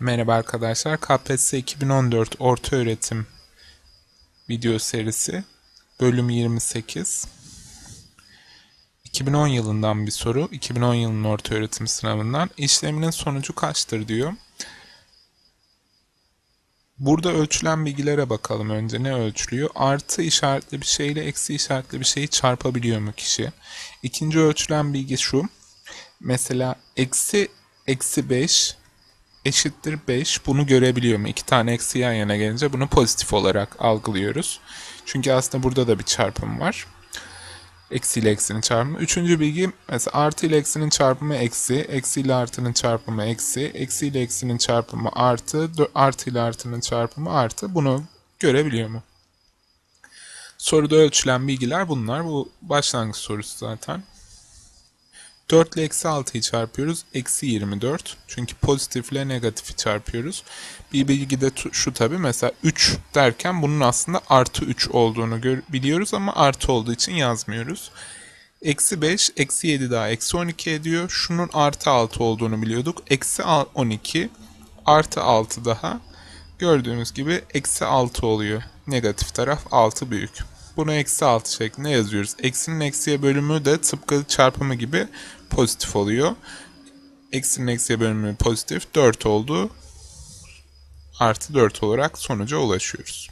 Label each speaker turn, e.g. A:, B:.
A: Merhaba arkadaşlar. KPSS 2014 Orta Öğretim video serisi bölüm 28. 2010 yılından bir soru. 2010 yılının orta öğretim sınavından. İşleminin sonucu kaçtır diyor. Burada ölçülen bilgilere bakalım önce. Ne ölçülüyor? Artı işaretli bir şeyle eksi işaretli bir şeyi çarpabiliyor mu kişi? İkinci ölçülen bilgi şu. Mesela eksi eksi 5 eşittir 5. Bunu görebiliyor mu? İki tane eksi yan yana gelince bunu pozitif olarak algılıyoruz. Çünkü aslında burada da bir çarpım var. Eksi ile eksinin çarpımı. Üçüncü bilgi mesela artı ile eksinin çarpımı eksi, eksi ile artının çarpımı eksi, eksi ile eksinin çarpımı artı, artı ile artının çarpımı artı. Bunu görebiliyor mu? Soruda ölçülen bilgiler bunlar. Bu başlangıç sorusu zaten. 4 ile eksi 6'yı çarpıyoruz. Eksi 24. Çünkü pozitifle negatifi çarpıyoruz. Bir bilgi de şu tabi mesela 3 derken bunun aslında artı 3 olduğunu biliyoruz ama artı olduğu için yazmıyoruz. Eksi 5, eksi 7 daha eksi 12 ediyor. Şunun artı 6 olduğunu biliyorduk. Eksi al- 12 artı 6 daha. Gördüğünüz gibi eksi 6 oluyor. Negatif taraf 6 büyük. Bunu eksi 6 şeklinde yazıyoruz. Eksinin eksiye bölümü de tıpkı çarpımı gibi pozitif oluyor. Eksinin eksiye bölümü pozitif 4 oldu. Artı 4 olarak sonuca ulaşıyoruz.